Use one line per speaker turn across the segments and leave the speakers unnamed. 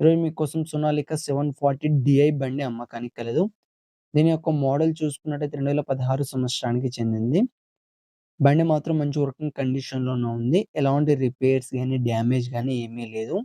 ఈరోజు మీకోసం Sonalika seven forty DI బండి అమ్మకానికి కలదు దీని యొక్క మోడల్ చూసుకున్నట్టయితే రెండు వేల పదహారు సంవత్సరానికి చెందింది. బండి మాత్రం మంచి వర్కింగ్ కండిషన్లోనే ఉంది. ఎలాంటి రిపేర్స్ కానీ డ్యామేజ్ కానీ ఏమీ లేదు.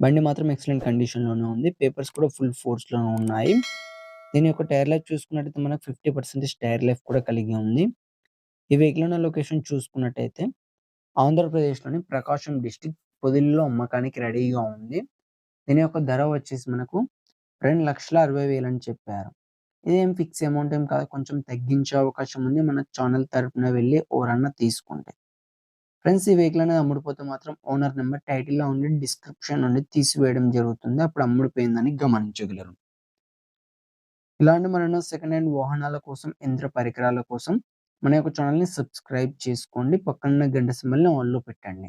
బండి మాత్రం ఎక్సలెంట్ కండిషన్లోనే ఉంది. పేపర్స్ కూడా ఫుల్ ఫోర్స్లోనే ఉన్నాయి. దీని యొక్క టైర్ లైఫ్ చూసుకున్నట్టయితే మనకు ఫిఫ్టీ పర్సెంటేజ్ టైర్ లైఫ్ కూడా కలిగి ఉంది. ఈ వెహికల్ ఉన్న లొకేషన్ చూసుకున్నట్టయితే ఆంధ్రప్రదేశ్లోని ప్రకాశం డిస్టిక్ పొదిల్లో అమ్మకానికి రెడీగా ఉంది. దీని యొక్క ధర వచ్చేసి మనకు రెండు లక్షల అరవై వేలు అని చెప్పారు. ఇదేం ఫిక్స్ అమౌంట్ ఏం కాదు. కొంచెం తగ్గించే అవకాశం ఉంది. మన ఛానల్ తరఫున వెళ్ళి ఎవరన్నా తీసుకుంటే. ఫ్రెండ్స్ ఈ వెహికల్ అనేది అమ్ముడుపోతే మాత్రం ఓనర్ నెంబర్ టైటిల్లో ఉండి డిస్క్రిప్షన్ నుండి తీసివేయడం జరుగుతుంది. అప్పుడు అమ్ముడిపోయిందని గమనించగలరు. ఇలాంటి మరెన్నో సెకండ్ హ్యాండ్ వాహనాల కోసం యంత్ర పరికరాల కోసం మన యొక్క ఛానల్ని సబ్స్క్రైబ్ చేసుకోండి. పక్కన గంట సింబల్ని ఆన్లో పెట్టండి.